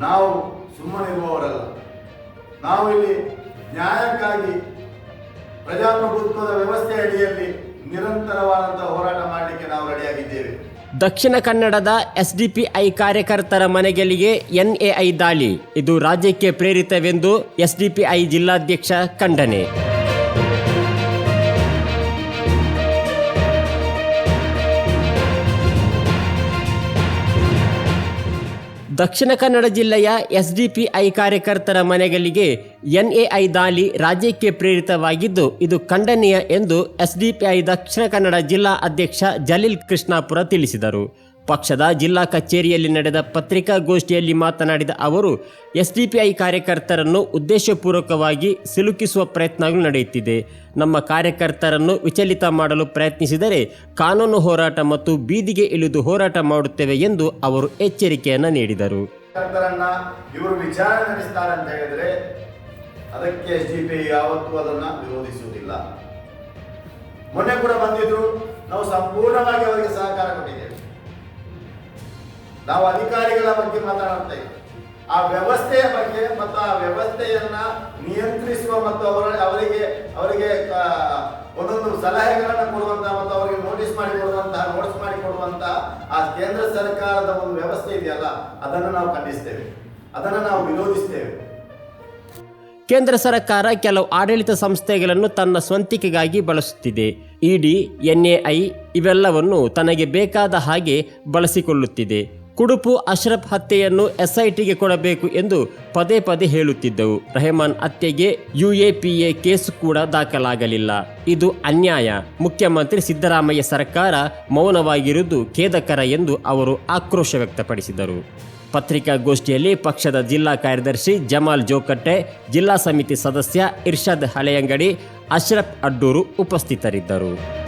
ನಾವು ಸುಮ್ಮನಿರುವವರಲ್ಲ ನಾವು ಇಲ್ಲಿ ನ್ಯಾಯಕ್ಕಾಗಿ ಪ್ರಜಾಪ್ರಭುತ್ವದ ವ್ಯವಸ್ಥೆ ಅಡಿಯಲ್ಲಿ ನಿರಂತರವಾದಂತಹ ಹೋರಾಟ ಮಾಡಲಿಕ್ಕೆ ನಾವು ರೆಡಿಯಾಗಿದ್ದೇವೆ. ದಕ್ಷಿಣ ಕನ್ನಡದ ಎಸ್ಡಿಪಿಐ ಕಾರ್ಯಕರ್ತರ ಮನೆಗಳಿಗೆ ಎನ್ಎಐ ದಾಳಿ. ಇದು ರಾಜ್ಯಕ್ಕೆ ಪ್ರೇರಿತವೆಂದು ಎಸ್ಡಿಪಿಐ ಜಿಲ್ಲಾಧ್ಯಕ್ಷ ಖಂಡನೆ. ದಕ್ಷಿಣ ಕನ್ನಡ ಜಿಲ್ಲೆಯ ಎಸ್ಡಿಪಿಐ ಕಾರ್ಯಕರ್ತರ ಮನೆಗಳಿಗೆ ಎನ್ಎಐ ದಾಳಿ ರಾಜ್ಯಕ್ಕೆ ಪ್ರೇರಿತವಾಗಿದ್ದು, ಇದು ಖಂಡನೀಯ ಎಂದು ಎಸ್ಡಿಪಿಐ ದಕ್ಷಿಣ ಕನ್ನಡ ಜಿಲ್ಲಾ ಅಧ್ಯಕ್ಷ ಜಲೀಲ್ ಕೃಷ್ಣಾಪುರ ತಿಳಿಸಿದರು. ಪಕ್ಷದ ಜಿಲ್ಲಾ ಕಚೇರಿಯಲ್ಲಿ ನಡೆದ ಪತ್ರಿಕಾಗೋಷ್ಠಿಯಲ್ಲಿ ಮಾತನಾಡಿದ ಅವರು, ಎಸ್ಡಿಪಿಐ ಕಾರ್ಯಕರ್ತರನ್ನು ಉದ್ದೇಶಪೂರ್ವಕವಾಗಿ ಸಿಲುಕಿಸುವ ಪ್ರಯತ್ನಗಳು ನಡೆಯುತ್ತಿದೆ. ನಮ್ಮ ಕಾರ್ಯಕರ್ತರನ್ನು ವಿಚಲಿತ ಮಾಡಲು ಪ್ರಯತ್ನಿಸಿದರೆ ಕಾನೂನು ಹೋರಾಟ ಮತ್ತು ಬೀದಿಗೆ ಇಳಿದು ಹೋರಾಟ ಮಾಡುತ್ತೇವೆ ಎಂದು ಅವರು ಎಚ್ಚರಿಕೆಯನ್ನು ನೀಡಿದರು. ಇವರು ವಿಚಾರಣೆ ನಡೆಸ್ತಾರೆ ಅಂತ ಹೇಳಿದ್ರೆ ಅದಕ್ಕೆ ಎಸ್ ಡಿ ಪಿ ಯಾವತ್ತೂ ಅದನ್ನ ವಿರೋಧಿಸುವುದಿಲ್ಲ. ಮೊನ್ನೆ ಕೂಡ ಬಂದಿದ್ರು, ನಾವು ಸಂಪೂರ್ಣವಾಗಿ ಅವರಿಗೆ ಸಹಕಾರ ಕೊಟ್ಟಿದ್ದೇವೆ. ನಾವು ಅಧಿಕಾರಿಗಳ ಬಗ್ಗೆ ಮಾತನಾಡ್ತಾ ಆ ವ್ಯವಸ್ಥೆಯ ಬಗ್ಗೆ ಮತ್ತು ಆ ವ್ಯವಸ್ಥೆಯನ್ನ ನಿಯಂತ್ರಿಸುವ ಮತ್ತು ಅವರ ಅವರಿಗೆ ಅವರಿಗೆ ಒಂದೊಂದು ಸಲಹೆಗಳನ್ನು ಕೊಡುವಂತಹ ಮತ್ತು ಅವರಿಗೆ ನೋಟಿಸ್ ಮಾಡಿ ಕೊಡುವಂತಹ ನೋಟಿಸ್ ಮಾಡಿ ಕೊಡುವಂತಹ ಆ ಕೇಂದ್ರ ಸರ್ಕಾರದ ಒಂದು ವ್ಯವಸ್ಥೆ ಇದೆಯಲ್ಲ, ಅದನ್ನು ನಾವು ಖಂಡಿಸ್ತೇವೆ. ಅದನ್ನು ನಾವು ವಿರೋಧಿಸ್ತೇವೆ. ಕೇಂದ್ರ ಸರ್ಕಾರ ಕೆಲವು ಆಡಳಿತ ಸಂಸ್ಥೆಗಳನ್ನು ತನ್ನ ಸ್ವಂತಿಕೆಗಾಗಿ ಬಳಸುತ್ತಿದೆ. ಇಡಿ ಎನ್ಎಐ ಇವೆಲ್ಲವನ್ನು ತನಗೆ ಬೇಕಾದ ಹಾಗೆ ಬಳಸಿಕೊಳ್ಳುತ್ತಿದೆ. ಕುಡುಪು ಅಶ್ರಫ್ ಹತ್ಯೆಯನ್ನು ಎಸ್ಐಟಿಗೆ ಕೊಡಬೇಕು ಎಂದು ಪದೇ ಪದೇ ಹೇಳುತ್ತಿದ್ದವು. ರೆಹಮಾನ್ ಹತ್ಯೆಗೆ ಯುಎಪಿಎ ಕೇಸು ಕೂಡ ದಾಖಲಾಗಲಿಲ್ಲ. ಇದು ಅನ್ಯಾಯ. ಮುಖ್ಯಮಂತ್ರಿ ಸಿದ್ದರಾಮಯ್ಯ ಸರ್ಕಾರ ಮೌನವಾಗಿರುವುದು ಖೇದಕರ ಎಂದು ಅವರು ಆಕ್ರೋಶ ವ್ಯಕ್ತಪಡಿಸಿದರು. ಪತ್ರಿಕಾಗೋಷ್ಠಿಯಲ್ಲಿ ಪಕ್ಷದ ಜಿಲ್ಲಾ ಕಾರ್ಯದರ್ಶಿ ಜಮಾಲ್ ಜೋಕಟ್ಟೆ, ಜಿಲ್ಲಾ ಸಮಿತಿ ಸದಸ್ಯ ಇರ್ಷಾದ್ ಹಳೆಯಂಗಡಿ, ಅಶ್ರಫ್ ಅಡ್ಡೂರು ಉಪಸ್ಥಿತರಿದ್ದರು.